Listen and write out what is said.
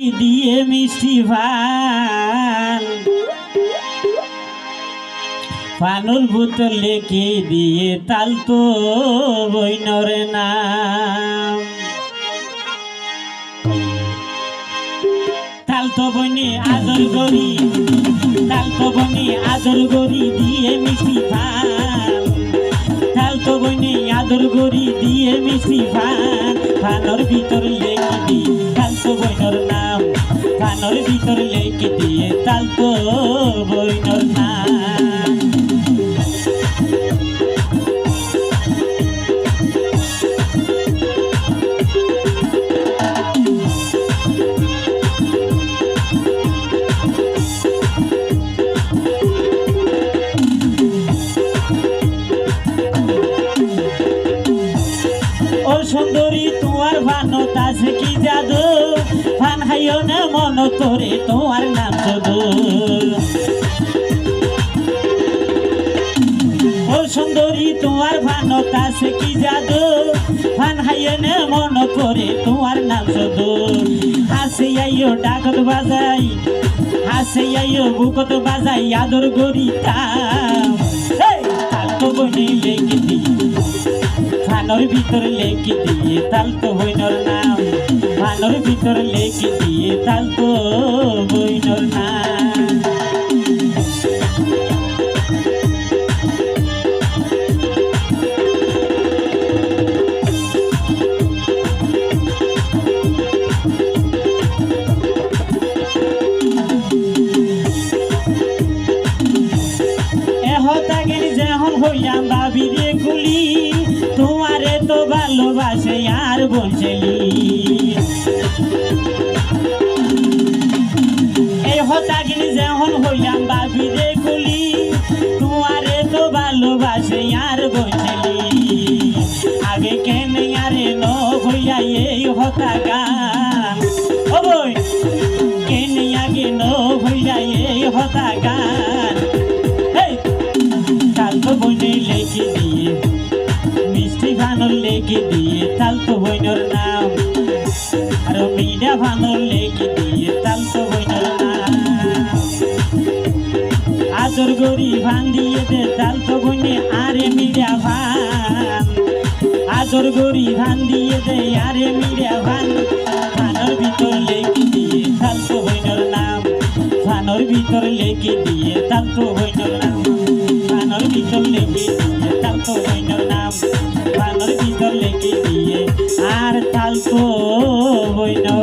দিয়ে মিষ্টি ভান। পানুর বোতল লেখে দিয়ে তাল তো বইনরে নাম। তাল তো বইনে আদর করি, তাল তো বইনে আদর করি দিয়ে মিষ্টি ভান। তাল তো বইনে আদর করি দিয়ে মিষ্টি ভান। ফানর ভিতর লেখে ভিতর লেখে দিয়ে তাল তো ও সুন্দরী, তোমার ভানত আছে কি জাদু? ফান হাইও না মন তোরে, তোমার নাম শুধু ও সুন্দরী, তোমার ভানত আছে কি জাদু? ফান হাইও না মন তোরে, তোমার নাম হাসে আইও, ডাকত বাজাই। আইও, বুকত বাজাই, আদর গরি তাম এই তাল তো ফানোর ভিতর লেখি দিয়ে তাল তো বইনর নাম। ফানোর ভিতর লেখি দিয়ে তাল তো বইনর নাম এহতাগের যেমন ভালোবাসে আর বলছেলি এই হতাগির যেমন হইলাম ভাবি রে গুলি তোমারে তো ভালোবাসে আর বলছেলি আগে কেন আরে ন হইয়া এই হতা গান। ও বই, কেন আগে ন হইয়া এই হতা ভানর লেখে দিয়ে তাল তো নাম। আর মিডা ভানর লেখে দিয়ে তাল তো বইনর নাম। আদর গরি ভান দে তাল তো বইনে আরে মিডা ভান আদর গরি ভান দিয়ে দে, আরে মিডা ভান ভানর ভিতর লেখে দিয়ে তাল তো নাম। ভানর ভিতর লেখে দিয়ে তাল তো নাম। বানর পিছন লেগে তাল তো হইনার নাম বানর পিছন লেগে আর তাল তো হইনার